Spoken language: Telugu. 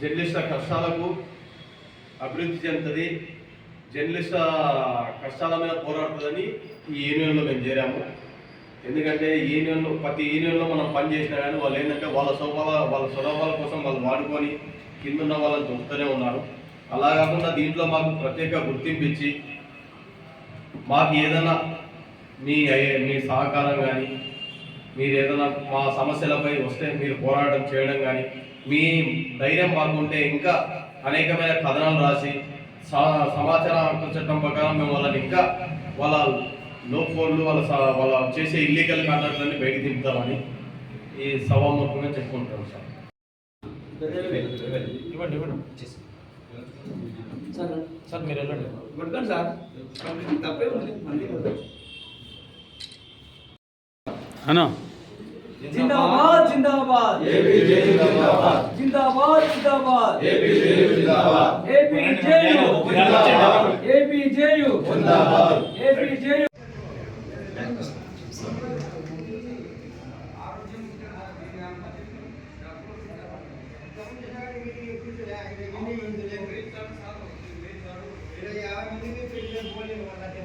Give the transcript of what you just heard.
జర్నలిస్టుల కష్టాలకు అభివృద్ధి చెందుతుంది. జర్నలిస్టుల కష్టాల మీద పోరాడుతుందని ఈ యూనియన్లో మేము చేరాము. ఎందుకంటే యూనియన్లో ప్రతి యూనియన్లో మనం పని చేసినా కానీ వాళ్ళు ఏంటంటే వాళ్ళ స్వభావ వాళ్ళ స్వభావాల కోసం వాళ్ళు వాడుకొని కింద ఉన్న వాళ్ళని దొరుకుతూనే ఉన్నారు. అలా కాకుండా దీంట్లో మాకు ప్రత్యేక గుర్తింపు ఇచ్చి మాకు ఏదైనా మీ మీ సహకారం కానీ మీరు ఏదైనా మా సమస్యలపై వస్తే మీరు పోరాటం చేయడం కానీ మీ ధైర్యం మాకుంటే ఇంకా అనేకమైన కథనాలు రాసి సా- సమాచార హక్కు చట్టం ప్రకారం మేము వాళ్ళని ఇంకా వాళ్ళ లోఫోన్లు వాళ్ళ స- వాళ్ళ చేసే ఇల్లీగల్ కాంట్రాక్ట్లన్నీ బయటికి దింపుతామని ఈ సభాముఖంగా చెప్పుకుంటాం సార్. ఇవ్వండి ఇవ్వండి. సార్ సార్ మీరు వెళ్ళండి. కొట్టుకోండి సార్. తప్పే ఉంది. మళ్ళీ అన్నా జిందాబాద్ జిందాబాద్ ఏపీ జేయు జిందాబాద్. జిందాబాద్ జిందాబాద్ ఏపీ జేయు జిందాబాద్. ఏపీ జేయు జిందాబాద్. ఏపీ జేయు జిందాబాద్. ఏపీ జేయు ఇరవై యాభై మందికి పెళ్ళి పోలేదు వాళ్ళకి